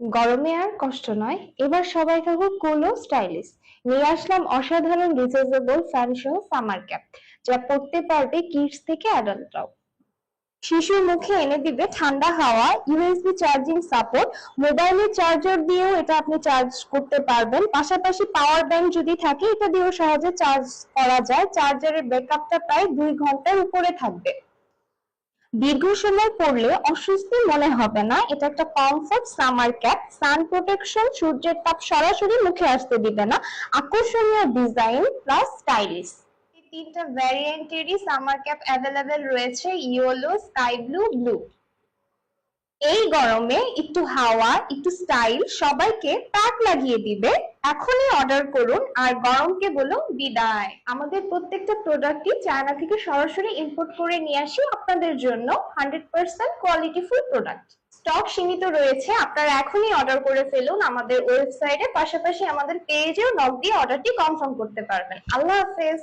গরমে আর কষ্ট নয়। এবার সবাই থাকুক কুল ও স্টাইলিশ নিয়ে আসলাম অসাধারণ রিচার্জেবল ফ্যান সহ সামার ক্যাপ যা পড়তে পারবে কিডস থেকে অ্যাডাল্টরাও শিশুর মুখে এনে দিবে ঠান্ডা হাওয়া ইউএসবি চার্জিং সাপোর্ট মোবাইলের চার্জার দিয়েও এটা আপনি চার্জ করতে পারবেন। পাশাপাশি পাওয়ার ব্যাংক যদি থাকে, এটা দিয়েও সহজে চার্জ করা যায়। চার্জারের ব্যাকআপটা প্রায় দুই ঘণ্টার উপরে থাকবে। দীর্ঘ সময় পরলে অস্বস্তি মনে হবে না। এটা একটা comfort summer cap sun protection সূর্যের তাপ সরাসরি মুখে আসতে দিবে না। আকর্ষণীয় ডিজাইন প্লাস স্টাইলিশ তিনটা ভ্যারিয়েন্টেরই সামার ক্যাপ অ্যাভেলেবেল রয়েছে ইয়েলো স্কাই ব্লু ব্লু এই গরমে একটু হাওয়া, একটু স্টাইল সবাইকে প্যাক লাগিয়ে দিবে। এখনই অর্ডার করুন আর গরমকে বলুন বিদায়। আমাদের প্রত্যেকটা প্রোডাক্টই চায়না থেকে সরাসরি ইম্পোর্ট করে নিয়ে আসি আপনাদের জন্য hundred percent quality qualityful product stock সীমিত রয়েছে, আপনারা এখনই অর্ডার করে ফেলুন আমাদের ওয়েবসাইটে পাশাপাশি আমাদের পেজেও নক দিয়ে অর্ডারটি কনফার্ম করতে পারবেন। আল্লাহ হাফেজ।